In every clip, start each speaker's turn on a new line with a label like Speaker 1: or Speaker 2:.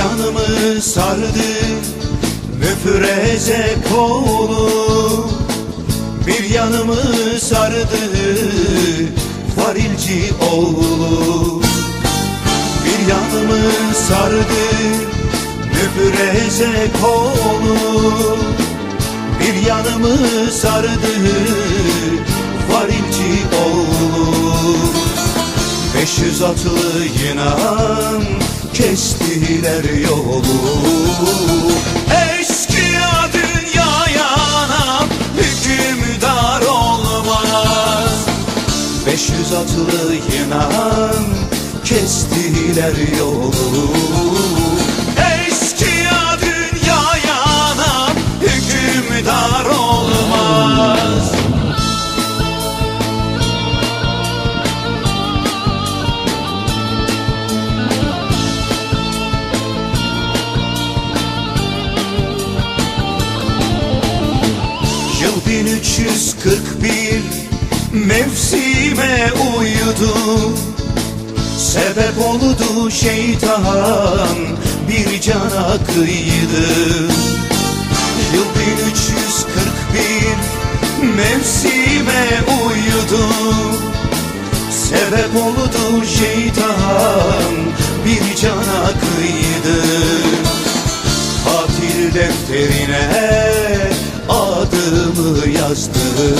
Speaker 1: yanımı sardı. Müfreze kolu Bir yanımı sardı. Varilci oğlu Bir yanımı sardı. Müfreze kolu Bir yanımı sardı. Varilci oğlu. 500 atlı inan kestiler yolu. Eşkıya dünyaya anam hükümdar olmaz. 500 atlı inan kestiler yolu 1341 mevsime uyudu. Sebep oldu şeytan bir cana kıydı. Yıl 1341 mevsime uyudu. Sebep oldu şeytan yazdım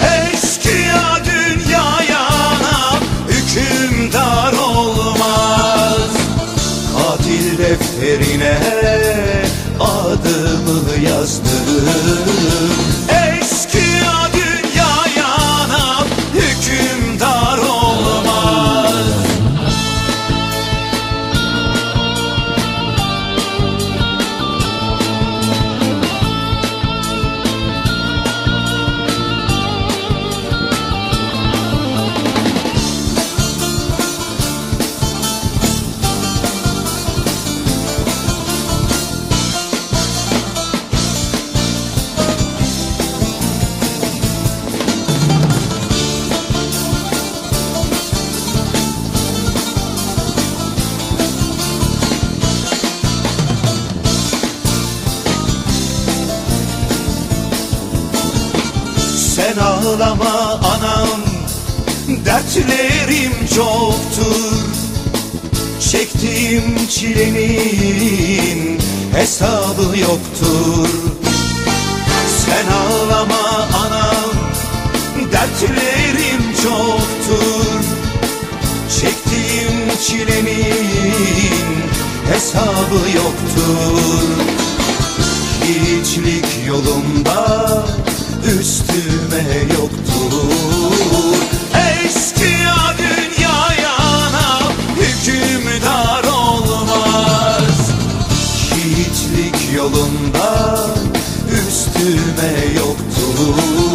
Speaker 1: Eşkıya dünyaya hükümdar olmaz. Katil defterine adımı yazdım Sen ağlama anam. Dertlerim çoktur. Çektiğim çilenin hesabı yoktur. Sen ağlama anam. Dertlerim çoktur. Çektiğim çilenin hesabı yoktur. Hiçlik yolunda üstüme yoktur. Eşkıya dünyayana hükümdar olmaz. Şiitlik yolunda üstüme yoktur.